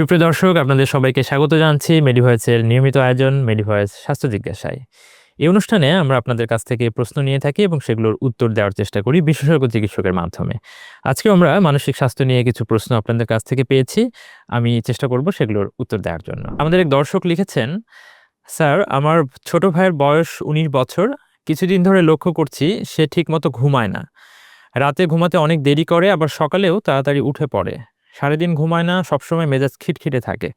সুপ্রিয় দর্শক, আপনাদের সবাইকে স্বাগত জানাচ্ছি মেডিভয়েসের নিয়মিত আয়োজন মেডিভয়েস স্বাস্থ্য জিজ্ঞাসায়। এই অনুষ্ঠানে আমরা আপনাদের কাছ থেকে প্রশ্ন নিয়ে থাকি এবং সেগুলোর উত্তর দেওয়ার চেষ্টা করি বিশেষজ্ঞ চিকিৎসকের মাধ্যমে। আজকে আমরা মানসিক স্বাস্থ্য নিয়ে কিছু প্রশ্ন আপনাদের কাছ থেকে পেয়েছি। আমি চেষ্টা করব সেগুলোর উত্তর দেওয়ার জন্য। আমাদের এক দর্শক লিখেছেন, স্যার, আমার ছোট ভাইয়ের বয়স উনিশ বছর। কিছুদিন ধরে লক্ষ্য করছি সে ঠিকমতো ঘুমায় না। রাতে ঘুমাতে অনেক দেরি করে, আবার সকালেও তাড়াতাড়ি উঠে পড়ে। সারাদিন ঘুমায় না, সবসময় মেজাজ খিটখিটে থাকে।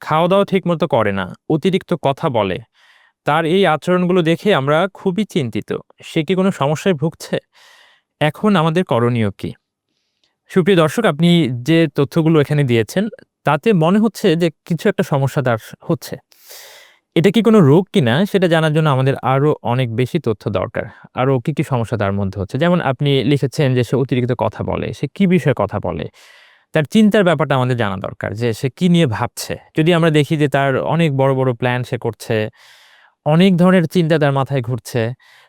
খাওয়া দাওয়া ঠিকমতো করে না, অতিরিক্ত কথা বলে। তার এই আচরণগুলো দেখে আমরা খুবই চিন্তিত। সে কি কোনো সমস্যায় ভুগছে? এখন আমাদের করণীয় কি? সুপ্রিয় দর্শক, আপনি যে তথ্যগুলো এখানে দিয়েছেন, তাতে মনে হচ্ছে যে কিছু একটা সমস্যা তার হচ্ছে। এটা কি কোনো রোগ কিনা, সেটা জানার জন্য আমাদের আরও অনেক বেশি তথ্য দরকার। আরও কী কী সমস্যা তার মধ্যে হচ্ছে? যেমন আপনি লিখেছেন যে সে অতিরিক্ত কথা বলে, সে কি বিষয়ে কথা বলে? তার চিন্তার ব্যাপারটা আমাদের জানা দরকার যে সে কি নিয়ে ভাবছে। যদি আমরা দেখি যে তার অনেক বড় বড় প্ল্যান সে করছে, অনেক ধরনের চিন্তা তার মাথায় ঘুরছে,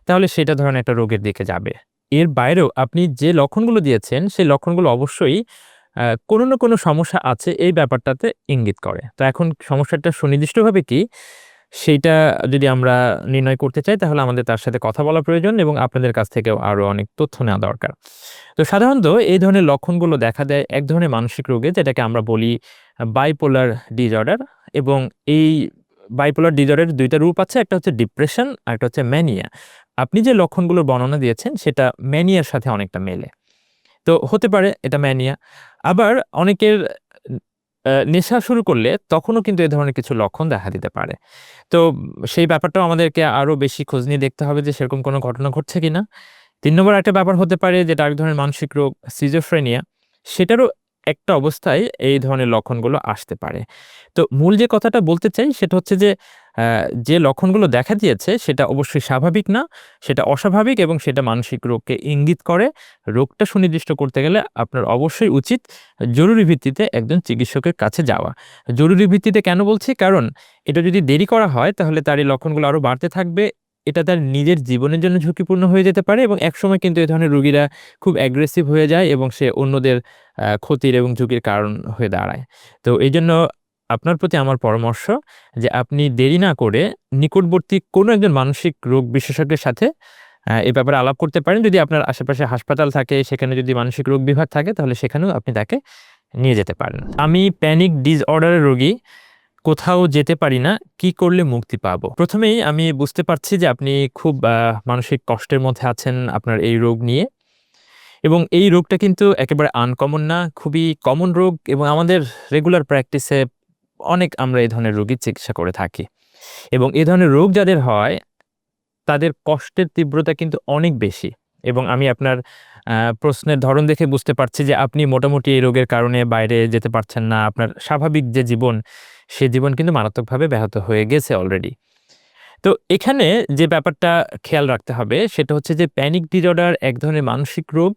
তাহলে সেটা ধরনের একটা রোগের দিকে যাবে। এর বাইরেও আপনি যে লক্ষণগুলো দিয়েছেন, সেই লক্ষণগুলো অবশ্যই কোনো না কোনো সমস্যা আছে এই ব্যাপারটাতে ইঙ্গিত করে। তো এখন সমস্যাটা সুনির্দিষ্টভাবে কি? সেইটা যদি আমরা নির্ণয় করতে চাই, তাহলে আমাদের তার সাথে কথা বলা প্রয়োজন এবং আপনাদের কাছ থেকেও আরও অনেক তথ্য নেওয়া দরকার। তো সাধারণত এই ধরনের লক্ষণগুলো দেখা দেয় এক ধরনের মানসিক রোগে, যেটাকে আমরা বলি বাইপোলার ডিজঅর্ডার এবং এই বাইপোলার ডিজঅর্ডারের দুইটা রূপ আছে, একটা হচ্ছে ডিপ্রেশন আর একটা হচ্ছে ম্যানিয়া আপনি যে লক্ষণগুলোর বর্ণনা দিয়েছেন, সেটা ম্যানিয়ার সাথে অনেকটা মেলে। তো হতে পারে এটা ম্যানিয়া আবার অনেকের নেশা শুরু করলে তখনও কিন্তু এ ধরনের কিছু লক্ষণ দেখা দিতে পারে। তো সেই ব্যাপারটাও আমাদেরকে আরও বেশি খোঁজ নিয়ে দেখতে হবে যে সেরকম কোনো ঘটনা ঘটছে কি না তিন নম্বর একটা ব্যাপার হতে পারে যেটা এক ধরনের মানসিক রোগ সিজোফ্রেনিয়া সেটারও একটা অবস্থায় এই ধরনের লক্ষণগুলো আসতে পারে। তো মূল যে কথাটা বলতে চাই সেটা হচ্ছে যে যে লক্ষণগুলো দেখা দিয়েছে সেটা অবশ্যই স্বাভাবিক না, সেটা অস্বাভাবিক এবং সেটা মানসিক রোগকে ইঙ্গিত করে। রোগটা সুনির্দিষ্ট করতে গেলে আপনার অবশ্যই উচিত জরুরি ভিত্তিতে একজন চিকিৎসকের কাছে যাওয়া। জরুরি ভিত্তিতে কেন বলছি? কারণ এটা যদি দেরি করা হয় তাহলে তার এই লক্ষণগুলো আরও বাড়তে থাকবে। এটা তার নিজের জীবনের জন্য ঝুঁকিপূর্ণ হয়ে যেতে পারে এবং একসময় কিন্তু এই ধরনের রুগীরা খুব অ্যাগ্রেসিভ হয়ে যায় এবং সে অন্যদের ক্ষতির এবং ঝুঁকির কারণ হয়ে দাঁড়ায়। তো এই জন্য আপনার প্রতি আমার পরামর্শ যে আপনি দেরি না করে নিকটবর্তী কোনো একজন মানসিক রোগ বিশেষজ্ঞের সাথে এ ব্যাপারে আলাপ করতে পারেন। যদি আপনার আশেপাশে হাসপাতাল থাকে, সেখানে যদি মানসিক রোগ বিভাগ থাকে, তাহলে সেখানেও আপনি তাকে নিয়ে যেতে পারেন। আমি প্যানিক ডিসঅর্ডারের রোগী, কোথাও যেতে পারি না, কি করলে মুক্তি পাব? প্রথমেই আমি বুঝতে পারছি যে আপনি খুব মানসিক কষ্টের মধ্যে আছেন আপনার এই রোগ নিয়ে। এবং এই রোগটা কিন্তু একেবারে আনকমন না, খুবই কমন রোগ এবং আমাদের রেগুলার প্র্যাকটিসে অনেক আমরা এই ধরনের রোগীর চিকিৎসা করে থাকি। এবং এই ধরনের রোগ যাদের হয়, তাদের কষ্টের তীব্রতা কিন্তু অনেক বেশি। এবং আমি আপনার প্রশ্নের ধরন দেখে বুঝতে পারছি যে আপনি মোটামুটি এই রোগের কারণে বাইরে যেতে পারছেন না। আপনার স্বাভাবিক যে জীবন, সে জীবন কিন্তু মারাত্মকভাবে ব্যাহত হয়ে গেছে অলরেডি তো এখানে যে ব্যাপারটা খেয়াল রাখতে হবে, সেটা হচ্ছে যে প্যানিক ডিসঅর্ডার এক ধরনের মানসিক রোগ।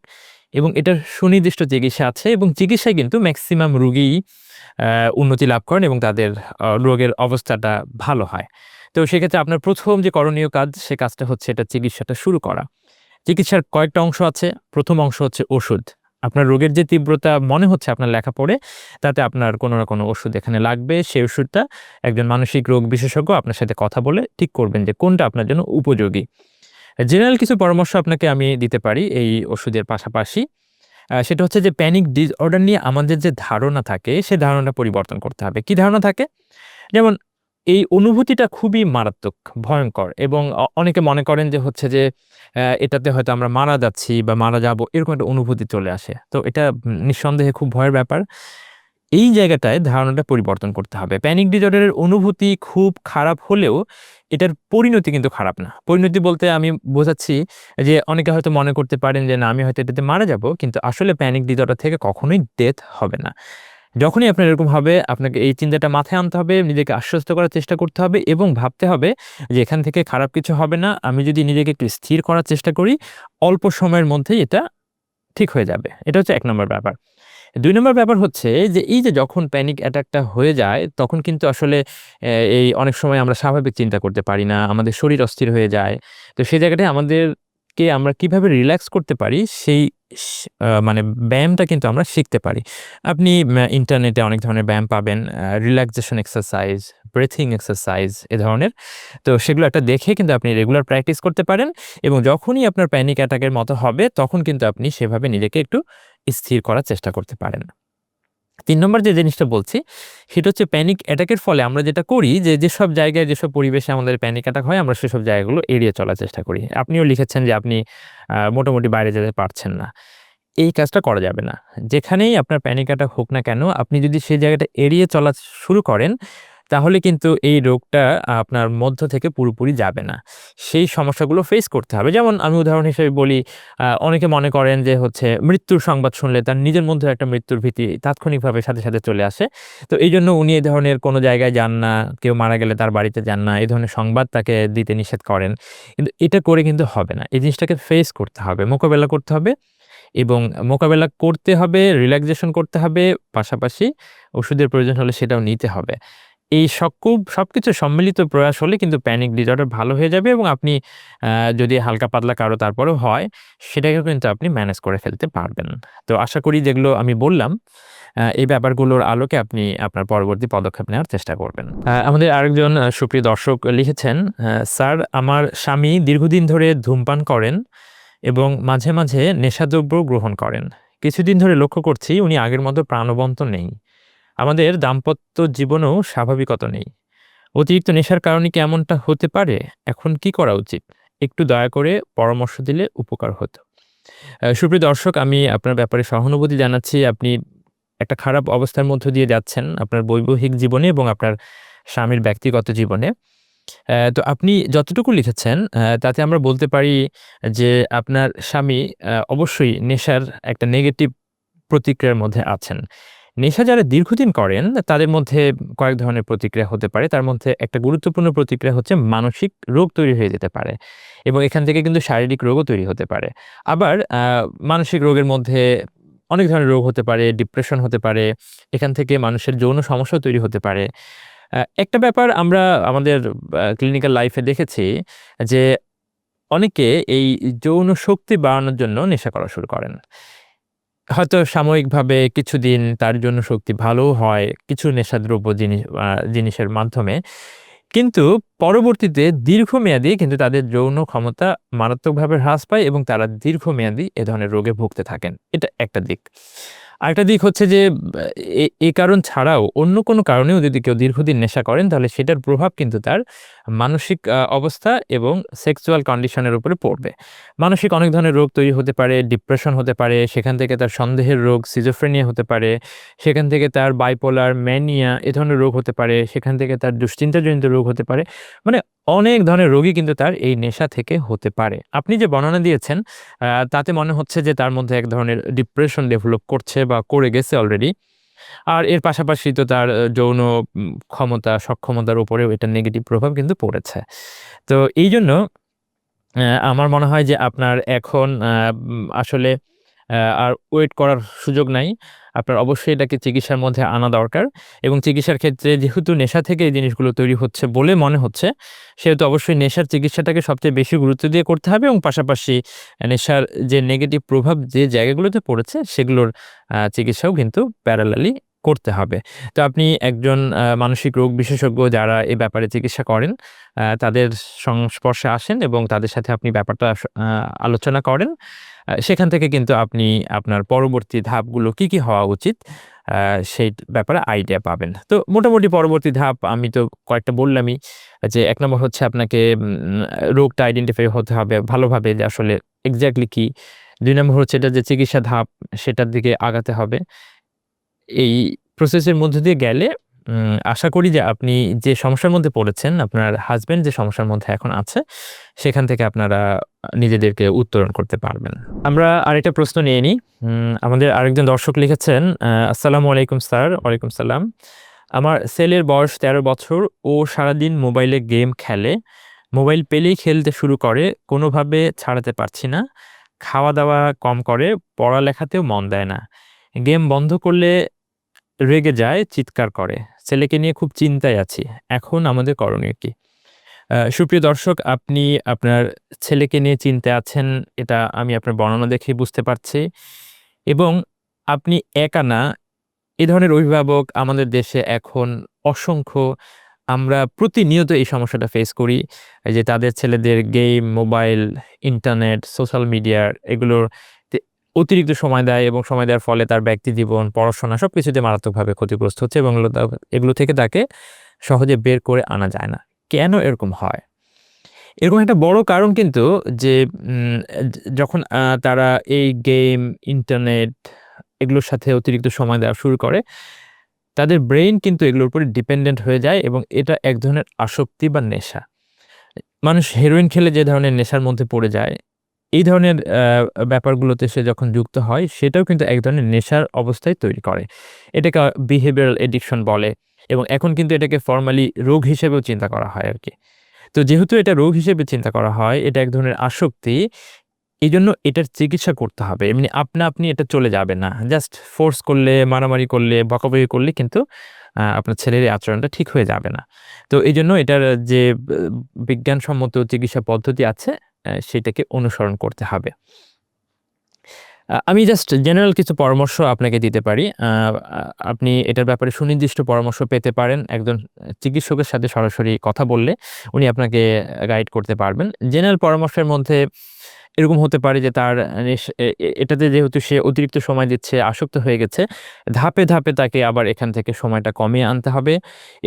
এবং এটার সুনির্দিষ্ট চিকিৎসা আছে এবং চিকিৎসায় কিন্তু ম্যাক্সিমাম রোগী উন্নতি লাভ করেন এবং তাদের রোগের অবস্থাটা ভালো হয়। তো সেক্ষেত্রে আপনার প্রথম যে করণীয় কাজ, সে কাজটা হচ্ছে এটা চিকিৎসাটা শুরু করা। চিকিৎসার কয়েকটা অংশ আছে। প্রথম অংশ হচ্ছে ওষুধ। আপনার রোগের যে তীব্রতা মনে হচ্ছে আপনার লেখা পড়ে তাতে আপনার কোনো না কোনো ওষুধ এখানে লাগবে। সেই ওষুধটা একজন মানসিক রোগ বিশেষজ্ঞ আপনার সাথে কথা বলে ঠিক করবেন যে কোনটা আপনার জন্য উপযোগী। জেনারেল কিছু পরামর্শ আপনাকে আমি দিতে পারি এই ওষুধের পাশাপাশি। সেটা হচ্ছে যে প্যানিক ডিসঅর্ডার নিয়ে আমাদের যে ধারণা থাকে, সে ধারণাটা পরিবর্তন করতে হবে। কি ধারণা থাকে? যেমন এই অনুভূতিটা খুবই মারাত্মক, ভয়ঙ্কর এবং অনেকে মনে করেন যে হচ্ছে যে এটাতে হয়তো আমরা মারা যাচ্ছি বা মারা যাব, এরকম একটা অনুভূতি চলে আসে। তো এটা নিঃসন্দেহে খুব ভয়ের ব্যাপার। এই জায়গাটায় ধারণাটা পরিবর্তন করতে হবে। প্যানিক ডিসঅর্ডারের অনুভূতি খুব খারাপ হলেও এটার পরিণতি কিন্তু খারাপ না। পরিণতি বলতে আমি বোঝাচ্ছি যে অনেকে হয়তো মনে করতে পারেন যে না, আমি হয়তো এটাতে মারা যাব, কিন্তু আসলে প্যানিক ডিসঅর্ডার থেকে কখনোই ডেথ হবে না। যখনই আপনার এরকম হবে, আপনাকে এই চিন্তাটা মাথায় আনতে হবে, নিজেকে আশ্বস্ত করার চেষ্টা করতে হবে এবং ভাবতে হবে যে এখান থেকে খারাপ কিছু হবে না, আমি যদি নিজেকে একটু স্থির করার চেষ্টা করি, অল্প সময়ের মধ্যেই এটা ঠিক হয়ে যাবে। এটা হচ্ছে এক নম্বর ব্যাপার। দুই নম্বর ব্যাপার হচ্ছে যে, এই যে যখন প্যানিক অ্যাটাকটা হয়ে যায়, তখন কিন্তু আসলে এই অনেক সময় আমরা স্বাভাবিক চিন্তা করতে পারি না, আমাদের শরীর অস্থির হয়ে যায়। তো সেই জায়গাটায় আমাদের কে আমরা কীভাবে রিল্যাক্স করতে পারি, সেই মানে ব্যায়ামটা কিন্তু আমরা শিখতে পারি। আপনি ইন্টারনেটে অনেক ধরনের ব্যায়াম পাবেন রিল্যাক্সেশন এক্সারসাইজ ব্রেথিং এক্সারসাইজ এ ধরনের। তো সেগুলো একটা দেখে কিন্তু আপনি রেগুলার প্র্যাকটিস করতে পারেন এবং যখনই আপনার প্যানিক অ্যাটাকের মতো হবে, তখন কিন্তু আপনি সেভাবে নিজেকে একটু স্থির করার চেষ্টা করতে পারেন। তিন নম্বর যে জিনিসটা বলছি, সেটা হচ্ছে প্যানিক অ্যাটাকের ফলে আমরা যেটা করি যে যেসব জায়গায় যেসব পরিবেশে আমাদের প্যানিক অ্যাটাক হয়, আমরা সেসব জায়গাগুলো এড়িয়ে চলার চেষ্টা করি। আপনিও লিখেছেন যে, আপনি মোটামুটি বাইরে যেতে পারছেন না। এই কাজটা করা যাবে না। যেখানেই আপনার প্যানিক অ্যাটাক হোক না কেন, আপনি যদি সেই জায়গাটা এড়িয়ে চলা শুরু করেন তাহলে কিন্তু এই রোগটা আপনার মধ্য থেকে পুরোপুরি যাবে না। সেই সমস্যাগুলো ফেস করতে হবে। যেমন আমি উদাহরণ হিসেবে বলি অনেকে মনে করেন যে হচ্ছে মৃত্যুর সংবাদ শুনলে তার নিজের মধ্যে একটা মৃত্যুর ভীতি তাৎক্ষণিকভাবে সাথে সাথে চলে আসে। তো এই জন্য উনি এই ধরনের কোনো জায়গায় যান না, কেউ মারা গেলে তার বাড়িতে যান না, এই ধরনের সংবাদ তাকে দিতে নিষেধ করেন। কিন্তু এটা করে কিন্তু হবে না। এই জিনিসটাকে ফেস করতে হবে, মোকাবেলা করতে হবে এবং মোকাবেলা করতে হবে রিল্যাক্সেশন করতে হবে, পাশাপাশি ওষুধের প্রয়োজন হলে সেটাও নিতে হবে। এই সব কিছু সম্মিলিত প্রয়াস হলে কিন্তু প্যানিক ডিসঅর্ডার ভালো হয়ে যাবে এবং আপনি যদি হালকা পাতলা কারও তারপরেও হয়, সেটাকেও কিন্তু আপনি ম্যানেজ করে ফেলতে পারবেন। তো আশা করি যেগুলো আমি বললাম এই ব্যাপারগুলোর আলোকে আপনি আপনার পরবর্তী পদক্ষেপ নেওয়ার চেষ্টা করবেন। আমাদের আরেকজন সুপ্রিয় দর্শক লিখেছেন স্যার, আমার স্বামী দীর্ঘদিন ধরে ধূমপান করেন এবং মাঝে মাঝে নেশাদ্রব্য গ্রহণ করেন। কিছুদিন ধরে লক্ষ্য করছি উনি আগের মতো প্রাণবন্ত নেই। আমাদের দাম্পত্য জীবনেও স্বাভাবিকতা নেই। অতিরিক্ত নেশার কারণে কি এমনটা হতে পারে? এখন কি করা উচিত? একটু দয়া করে পরামর্শ দিলে উপকার হতো। সুপ্রিয় দর্শক, আমি আপনার ব্যাপারে সহানুভূতি জানাচ্ছি। আপনি একটা খারাপ অবস্থার মধ্য দিয়ে যাচ্ছেন আপনার বৈবাহিক জীবনে এবং আপনার স্বামীর ব্যক্তিগত জীবনে। তো আপনি যতটুকু লিখেছেন তাতে আমরা বলতে পারি যে আপনার স্বামী অবশ্যই নেশার একটা নেগেটিভ প্রতিক্রিয়ার মধ্যে আছেন। নেশা যারা দীর্ঘদিন করেন, তাদের মধ্যে কয়েক ধরনের প্রতিক্রিয়া হতে পারে। তার মধ্যে একটা গুরুত্বপূর্ণ প্রতিক্রিয়া হচ্ছে মানসিক রোগ তৈরি হয়ে যেতে পারে এবং এখান থেকে কিন্তু শারীরিক রোগও তৈরি হতে পারে। আবার মানসিক রোগের মধ্যে অনেক ধরনের রোগ হতে পারে, ডিপ্রেশন হতে পারে, এখান থেকে মানুষের যৌন সমস্যাও তৈরি হতে পারে। একটা ব্যাপার আমরা আমাদের ক্লিনিক্যাল লাইফে দেখেছি যে অনেকে এই যৌন শক্তি বাড়ানোর জন্য নেশা করা শুরু করেন। হয়তো সাময়িকভাবে কিছুদিন তার জন্য শক্তি ভালো হয় কিছু নেশাদ্রব্য জিনিস জিনিসের মাধ্যমে। কিন্তু পরবর্তীতে দীর্ঘমেয়াদী কিন্তু তাদের যৌন ক্ষমতা মারাত্মকভাবে হ্রাস পায় এবং তারা দীর্ঘমেয়াদী এ ধরনের রোগে ভুগতে থাকেন। এটা একটা দিক। আরেকটা দিক হচ্ছে যে এ- কারণ ছাড়াও অন্য কোনো কারণেও যদি কেউ দীর্ঘদিন নেশা করেন তাহলে সেটার প্রভাব কিন্তু তার মানসিক অবস্থা এবং সেক্সুয়াল কন্ডিশনের উপরে পড়বে। মানসিক অনেক ধরনের রোগ তৈরি হতে পারে, ডিপ্রেশন হতে পারে, সেখান থেকে তার সন্দেহের রোগ সিজোফ্রেনিয়া হতে পারে, সেখান থেকে তার বাইপোলার ম্যানিয়া এ ধরনের রোগ হতে পারে, সেখান থেকে তার দুশ্চিন্তাজনিত রোগ হতে পারে। মানে অনেক ধরনের রোগী কিন্তু তার এই নেশা থেকে হতে পারে। আপনি যে বর্ণনা দিয়েছেন তাতে মনে হচ্ছে যে তার মধ্যে এক ধরনের ডিপ্রেশন ডেভেলপ করছে বা করে গেছে অলরেডি আর এর পাশাপাশি তো তার যৌন ক্ষমতা, সক্ষমতার উপরেও এটা নেগেটিভ প্রভাব কিন্তু পড়েছে। তো এই জন্য আমার মনে হয় যে আপনার এখন আসলে আর ওয়েট করার সুযোগ নাই। আপনার অবশ্যই এটাকে চিকিৎসার মধ্যে আনা দরকার এবং চিকিৎসার ক্ষেত্রে যেহেতু নেশা থেকে এই জিনিসগুলো তৈরি হচ্ছে বলে মনে হচ্ছে, সেহেতু অবশ্যই নেশার চিকিৎসাটাকে সবচেয়ে বেশি গুরুত্ব দিয়ে করতে হবে এবং পাশাপাশি নেশার যে নেগেটিভ প্রভাব যে জায়গাগুলোতে পড়েছে সেগুলোর চিকিৎসাও কিন্তু প্যারালালি করতে হবে। তো আপনি একজন মানসিক রোগ বিশেষজ্ঞ যারা এই ব্যাপারে চিকিৎসা করেন তাদের সংস্পর্শে আসেন এবং তাদের সাথে আপনি ব্যাপারটা আলোচনা করেন। সেখান থেকে কিন্তু আপনি আপনার পরবর্তী ধাপগুলো কি কি হওয়া উচিত সেই ব্যাপারে আইডিয়া পাবেন। তো মোটামুটি পরবর্তী ধাপ আমি তো কয়েকটা বললামই, যে এক নম্বর হচ্ছে আপনাকে রোগটা আইডেন্টিফাই হতে হবে ভালোভাবে যে আসলে এক্স্যাক্টলি কি। দুই নম্বর হচ্ছে এটা যে চিকিৎসা ধাপ, সেটার দিকে আগাতে হবে। এই প্রসেসের মধ্যে দিয়ে গেলে আশা করি যে আপনি যে সমস্যার মধ্যে পড়েছেন, আপনার হাজবেন্ড যে সমস্যার মধ্যে এখন আছে, সেখান থেকে আপনারা নিজেদেরকে উত্তরণ করতে পারবেন। আমরা আরেকটা প্রশ্ন নিয়ে নিই। আমাদের আরেকজন দর্শক লিখেছেন আসসালামু আলাইকুম স্যার, ওয়ালাইকুম সালাম। আমার ছেলের বয়স তেরো বছর, ও সারাদিন মোবাইলে গেম খেলে। মোবাইল পেলেই খেলতে শুরু করে, কোনোভাবে ছাড়াতে পারছি না। খাওয়া দাওয়া কম করে, পড়ালেখাতেও মন দেয় না। গেম বন্ধ করলে রেগে যায়, চিৎকার করে। ছেলেকে নিয়ে খুব চিন্তায় আছি। এখন আমাদের করণীয় কি? সুপ্রিয় দর্শক, আপনি আপনার ছেলেকে নিয়ে চিন্তা আছেন, এটা আমি আপনার বর্ণনা দেখে বুঝতে পারছি। এবং আপনি একা না, এ ধরনের অভিভাবক আমাদের দেশে এখন অসংখ্য। আমরা প্রতিনিয়ত এই সমস্যাটা ফেস করি। যে তাদের ছেলেদের গেম মোবাইল ইন্টারনেট সোশ্যাল মিডিয়ার এগুলোর অতিরিক্ত সময় দেয় এবং সময় দেওয়ার ফলে তার ব্যক্তি জীবন, পড়াশোনা সব কিছুতে মারাত্মকভাবে ক্ষতিগ্রস্ত হচ্ছে এবং এগুলো থেকে তাকে সহজে বের করে আনা যায় না। কেন এরকম হয়? এরকম একটা বড় কারণ কিন্তু যে যখন তারা এই গেম, ইন্টারনেট এগুলোর সাথে অতিরিক্ত সময় দেওয়া শুরু করে, তাদের ব্রেইন কিন্তু এগুলোর উপরে ডিপেন্ডেন্ট হয়ে যায় এবং এটা এক ধরনের আসক্তি বা নেশা। মানুষ হেরোইন খেলে যে ধরনের নেশার মধ্যে পড়ে যায় এই ধরনের ব্যাপারগুলোতে সে যখন যুক্ত হয়, সেটাও কিন্তু এক ধরনের নেশার অবস্থায় তৈরি করে। এটাকে বিহেভিয়ারাল এডিকশন বলে এবং এখন কিন্তু এটাকে ফর্মালি রোগ হিসেবেও চিন্তা করা হয় আর কি। তো যেহেতু এটা রোগ হিসেবে চিন্তা করা হয়, এটা এক ধরনের আসক্তি এই জন্য এটার চিকিৎসা করতে হবে। এমনি আপনা আপনি এটা চলে যাবে না। জাস্ট ফোর্স করলে, মারামারি করলে, বকাবকি করলে কিন্তু আপনার ছেলের এই আচরণটা ঠিক হয়ে যাবে না। তো এই জন্য এটার যে বিজ্ঞানসম্মত চিকিৎসা পদ্ধতি আছে সেটাকে অনুসরণ করতে হবে। আমি জাস্ট জেনারেল কিছু পরামর্শ আপনাকে দিতে পারি। আপনি এটার ব্যাপারে সুনির্দিষ্ট পরামর্শ পেতে পারেন। একজন চিকিৎসকের সাথে সরাসরি কথা বললে উনি আপনাকে গাইড করতে পারবেন। জেনারেল পরামর্শের মধ্যে এরকম হতে পারে যে তার এটাতে যেহেতু সে অতিরিক্ত সময় দিচ্ছে, আসক্ত হয়ে গেছে, ধাপে ধাপে তাকে আবার এখান থেকে সময়টা কমিয়ে আনতে হবে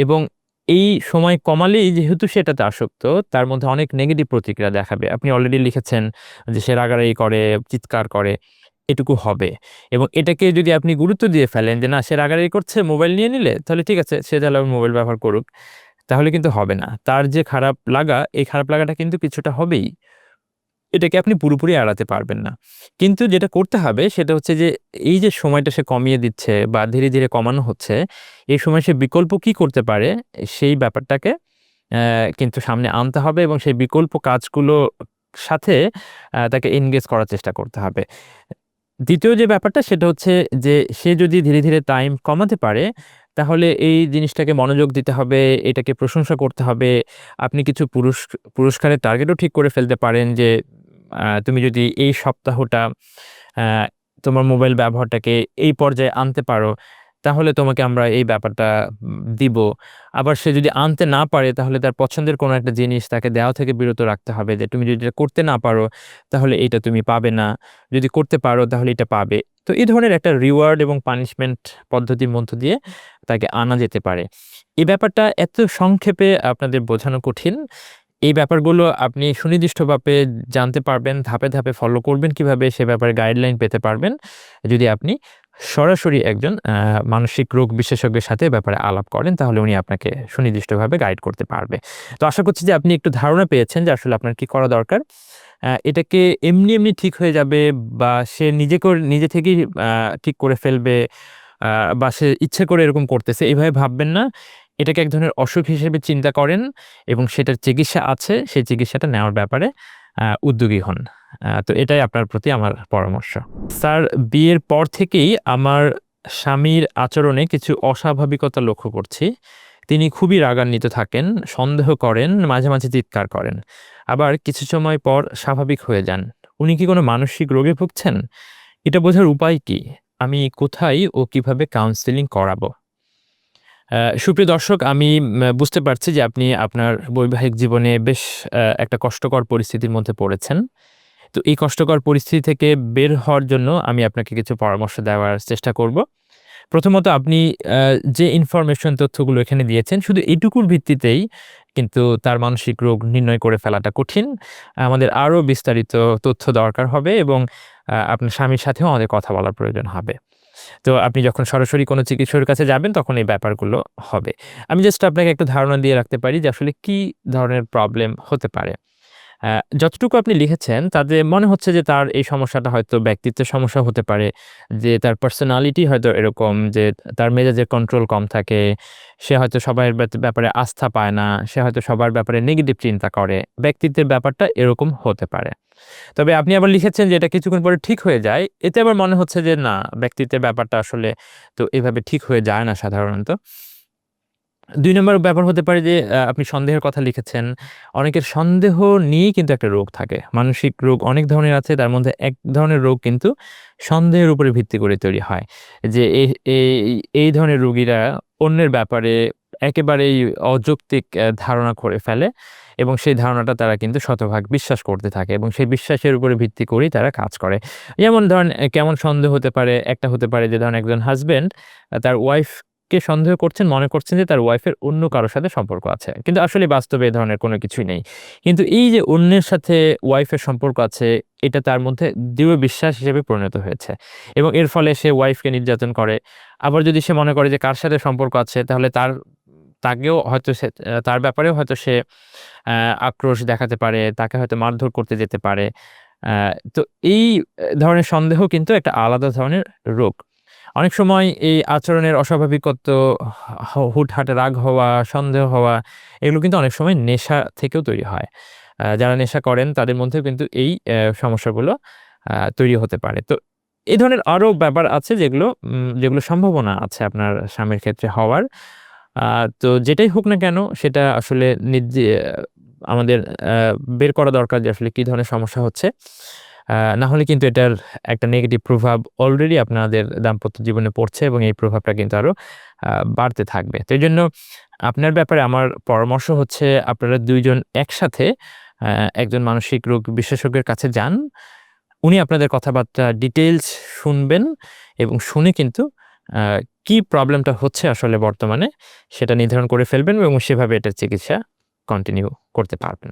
এবং এই সময় কমালেই যেহেতু সেটাতে আসক্ত, তার মধ্যে অনেক নেগেটিভ প্রতিক্রিয়া দেখাবে। আপনি অলরেডি লিখেছেন যে সে রাগারাগি করে, চিৎকার করে, এটুকু হবে। এবং এটাকে যদি আপনি গুরুত্ব দিয়ে ফেলেন যে না, সে রাগারাগি করছে মোবাইল নিয়ে নিলে, তাহলে ঠিক আছে, সে তাহলে মোবাইল ব্যবহার করুক, তাহলে কিন্তু হবে না। তার যে খারাপ লাগা, এই খারাপ লাগাটা কিন্তু কিছুটা হবেই। এটাকে আপনি পুরোপুরি এড়াতে পারবেন না। কিন্তু যেটা করতে হবে সেটা হচ্ছে যে, এই যে সময়টা সে কমিয়ে দিচ্ছে বা ধীরে ধীরে কমানো হচ্ছে, এই সময় সে বিকল্প কি করতে পারে, সেই ব্যাপারটাকে কিন্তু সামনে আনতে হবে এবং সেই বিকল্প কাজগুলো সাথে তাকে এনগেজ করার চেষ্টা করতে হবে। দ্বিতীয় যে ব্যাপারটা সেটা হচ্ছে যে, সে যদি ধীরে ধীরে টাইম কমাতে পারে, তাহলে এই জিনিসটাকে মনোযোগ দিতে হবে, এটাকে প্রশংসা করতে হবে। আপনি কিছু পুরস্ক পুরস্কারের টার্গেটও ঠিক করে ফেলতে পারেন যে তুমি যদি এই সপ্তাহটা তোমার মোবাইল ব্যবহারটাকে এই পর্যায়ে আনতে পারো, তাহলে তোমাকে আমরা এই ব্যাপারটা দিব। আবার সে যদি আনতে না পারে, তাহলে তার পছন্দের কোনো একটা জিনিস তাকে দেওয়া থেকে বিরত রাখতে হবে যে, তুমি যদি এটা করতে না পারো, তাহলে এটা তুমি পাবে না। যদি করতে পারো, তাহলে এটা পাবে। তো এই ধরনের একটা রিওয়ার্ড এবং পানিশমেন্ট পদ্ধতির মধ্য দিয়ে তাকে আনা যেতে পারে। এই ব্যাপারটা এত সংক্ষেপে আপনাদের বোঝানো কঠিন এই ব্যাপারগুলো আপনি সুনির্দিষ্টভাবে জানতে পারবেন, ধাপে ধাপে ফলো করবেন, কীভাবে সে ব্যাপারে গাইডলাইন পেতে পারবেন। যদি আপনি সরাসরি একজন মানসিক রোগ বিশেষজ্ঞের সাথে ব্যাপারে আলাপ করেন, তাহলে উনি আপনাকে সুনির্দিষ্টভাবে গাইড করতে পারবে। তো আশা করছি যে আপনি একটু ধারণা পেয়েছেন যে আসলে আপনার কি করা দরকার। এটাকে এমনি এমনি ঠিক হয়ে যাবে বা সে নিজে করে, নিজে থেকেই ঠিক করে ফেলবে বা সে ইচ্ছে করে এরকম করতেছে এইভাবে ভাববেন না। এটাকে এক ধরনের অসুখ হিসেবে চিন্তা করেন এবং সেটার চিকিৎসা আছে, সেই চিকিৎসাটা নেওয়ার ব্যাপারে উদ্যোগী হন। তো এটাই আপনার প্রতি আমার পরামর্শ। স্যার, বিয়ের পর থেকেই আমার স্বামীর আচরণে কিছু অস্বাভাবিকতা লক্ষ্য করছি। তিনি খুবই রাগান্বিত থাকেন, সন্দেহ করেন, মাঝে মাঝে চিৎকার করেন। আবার কিছু সময় পর স্বাভাবিক হয়ে যান। উনি কি কোনো মানসিক রোগে ভুগছেন? এটা বোঝার উপায় কি? আমি কোথায় ও কীভাবে কাউন্সেলিং করাবো? সুপ্রিয় দর্শক, আমি বুঝতে পারছি যে আপনি আপনার বৈবাহিক জীবনে বেশ একটা কষ্টকর পরিস্থিতির মধ্যে পড়েছেন। তো এই কষ্টকর পরিস্থিতি থেকে বের হওয়ার জন্য আমি আপনাকে কিছু পরামর্শ দেওয়ার চেষ্টা করব। প্রথমত, আপনি যে ইনফরমেশন তথ্যগুলো এখানে দিয়েছেন, শুধু এইটুকুর ভিত্তিতেই কিন্তু তার মানসিক রোগ নির্ণয় করে ফেলাটা কঠিন। আমাদের আরও বিস্তারিত তথ্য দরকার হবে এবং আপনার স্বামীর সাথেও আমাদের কথা বলার প্রয়োজন হবে। তো আপনি যখন সরাসরি কোনো চিকিৎসকের কাছে যাবেন, তখন এই ব্যাপারগুলো হবে। আমি জাস্ট আপনাকে একটু ধারণা দিয়ে রাখতে পারি যে আসলে কি ধরনের প্রবলেম হতে পারে। যতটুকু আপনি লিখেছেন, তাতে মনে হচ্ছে যে তার এই সমস্যাটা হয়তো ব্যক্তিত্বের সমস্যা হতে পারে, যে তার পার্সোনালিটি হয়তো এরকম, যে তার মেজাজের কন্ট্রোল কম থাকে, সে হয়তো সবার ব্যাপারে আস্থা পায় না, সে হয়তো সবার ব্যাপারে নেগেটিভ চিন্তা করে। ব্যক্তিত্বের ব্যাপারটা এরকম হতে পারে। তবে আপনি আবার লিখেছেন যে এটা কিছুক্ষণ পরে ঠিক হয়ে যায়। এতে আবার মনে হচ্ছে যে না, ব্যক্তিত্বের ব্যাপারটা আসলে তো এভাবে ঠিক হয়ে যায় না সাধারণত। দুই নম্বর ব্যাপার হতে পারে যে আপনি সন্দেহের কথা লিখেছেন। অনেকের সন্দেহ নিয়েই কিন্তু একটা রোগ থাকে। মানসিক রোগ অনেক ধরনের আছে, তার মধ্যে এক ধরনের রোগ কিন্তু সন্দেহের উপরে ভিত্তি করে তৈরি হয়। যে এই- এই ধরনের রোগীরা অন্যের ব্যাপারে একেবারেই অযৌক্তিক ধারণা করে ফেলে এবং সেই ধারণাটা তারা কিন্তু শতভাগ বিশ্বাস করতে থাকে এবং সেই বিশ্বাসের উপরে ভিত্তি করেই তারা কাজ করে। যেমন ধরেন কেমন সন্দেহ হতে পারে, একটা হতে পারে যে ধরেন একজন হাজবেন্ড তার ওয়াইফকে সন্দেহ করছেন, মনে করছেন যে তার ওয়াইফের অন্য কারোর সাথে সম্পর্ক আছে। কিন্তু আসলে বাস্তবে এই ধরনের কোনো কিছুই নেই। কিন্তু এই যে অন্যের সাথে ওয়াইফের সম্পর্ক আছে, এটা তার মধ্যে দৃঢ় বিশ্বাস হিসেবে পরিণত হয়েছে এবং এর ফলে সে ওয়াইফকে নির্যাতন করে। আবার যদি সে মনে করে যে কার সাথে সম্পর্ক আছে, তাহলে তার তাকেও হয়তো সে, তার ব্যাপারেও হয়তো সে আক্রোশ দেখাতে পারে, তাকে হয়তো মারধর করতে যেতে পারে। তো এই ধরনের সন্দেহ কিন্তু একটা আলাদা ধরনের রোগ। অনেক সময় এই আচরণের অস্বাভাবিকত্ব হুটহাটে রাগ হওয়া, সন্দেহ হওয়া, এগুলো কিন্তু অনেক সময় নেশা থেকেও তৈরি হয়। যারা নেশা করেন তাদের মধ্যেও কিন্তু এই সমস্যাগুলো তৈরি হতে পারে। তো এই ধরনের আরও ব্যাপার আছে যেগুলো যেগুলো সম্ভাবনা আছে আপনার স্বামীর ক্ষেত্রে হওয়ার। তো যেটাই হোক না কেন, সেটা আসলে আমাদের বের করা দরকার যে আসলে কী ধরনের সমস্যা হচ্ছে। না হলে কিন্তু এটার একটা নেগেটিভ প্রভাব অলরেডি আপনাদের দাম্পত্য জীবনে পড়ছে এবং এই প্রভাবটা কিন্তু আরও বাড়তে থাকবে। তো এই জন্য আপনার ব্যাপারে আমার পরামর্শ হচ্ছে আপনারা দুইজন একসাথে একজন মানসিক রোগ বিশেষজ্ঞের কাছে যান। উনি আপনাদের কথাবার্তা ডিটেলস শুনবেন এবং শুনে কিন্তু কি প্রবলেমটা হচ্ছে আসলে বর্তমানে, সেটা নির্ধারণ করে ফেলবেন এবং সেভাবে এটার চিকিৎসা কন্টিনিউ করতে পারবেন।